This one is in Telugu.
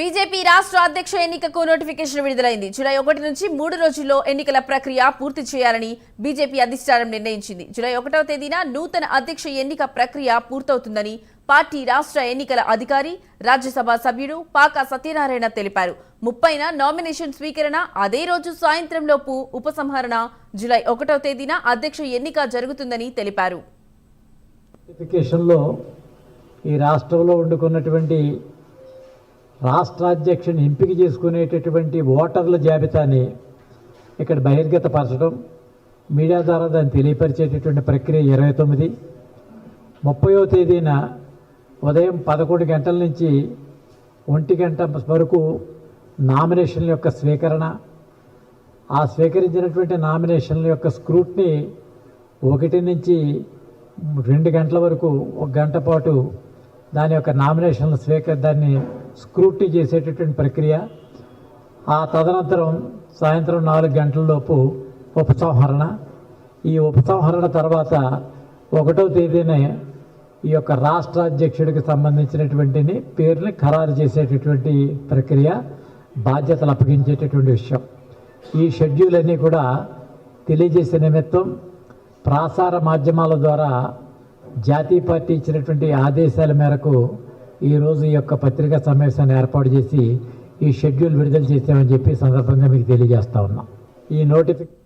బీజేపీ రాష్ట్ర అధ్యక్ష ఎన్నికకు నోటిఫికేషన్ విడుదలైంది. జూలై ఒకటి నుంచి మూడు రోజుల్లో ఎన్నికల ప్రక్రియ పూర్తి చేయాలని బీజేపీ అధిష్టానం నిర్ణయించింది. జూలై ఒకటవ తేదీన నూతన అధ్యక్ష ఎన్నిక ప్రక్రియ పూర్తవుతుందని పార్టీ రాష్ట్ర ఎన్నికల అధికారి రాజ్యసభ సభ్యుడు పాక సత్యనారాయణ తెలిపారు. ముప్పైన నామినేషన్ స్వీకరణ అదే రోజు సాయంత్రంలోపు ఉపసంహరణ జూలై ఒకటవ తేదీన అధ్యక్ష ఎన్నిక జరుగుతుందని తెలిపారు. ఈ రాష్ట్రంలో వండుకున్నటువంటి రాష్ట్రాధ్యక్షుని ఎంపిక చేసుకునేటటువంటి ఓటర్ల జాబితాని ఇక్కడ బహిర్గతపరచడం మీడియా ద్వారా దాన్ని తెలియపరిచేటటువంటి ప్రక్రియ ఇరవై తొమ్మిది. ముప్పయో తేదీన ఉదయం పదకొండు గంటల నుంచి ఒంటి గంట వరకు నామినేషన్ల యొక్క స్వీకరణ. ఆ స్వీకరించినటువంటి నామినేషన్ల యొక్క స్క్రూట్ని ఒకటి నుంచి రెండు గంటల వరకు ఒక గంట పాటు దాని యొక్క నామినేషన్ల స్వీకర దాన్ని స్క్రూటీ చేసేటటువంటి ప్రక్రియ. ఆ తదనంతరం సాయంత్రం నాలుగు గంటలలోపు ఉపసంహరణ. ఈ ఉపసంహరణ తర్వాత ఒకటో తేదీనే ఈ యొక్క రాష్ట్ర అధ్యక్షుడికి సంబంధించినటువంటిని పేరుని ఖరారు చేసేటటువంటి ప్రక్రియ బాధ్యతలు అప్పగించేటటువంటి విషయం. ఈ షెడ్యూల్ అన్నీ కూడా తెలియజేసే నిమిత్తం ప్రాసార మాధ్యమాల ద్వారా జాతీయ పార్టీ ఇచ్చినటువంటి ఆదేశాల మేరకు ఈరోజు ఈ యొక్క పత్రికా సమావేశాన్ని ఏర్పాటు చేసి ఈ షెడ్యూల్ విడుదల చేశామని చెప్పి సందర్భంగా మీకు తెలియజేస్తా ఉన్నాం. ఈ నోటిఫికేషన్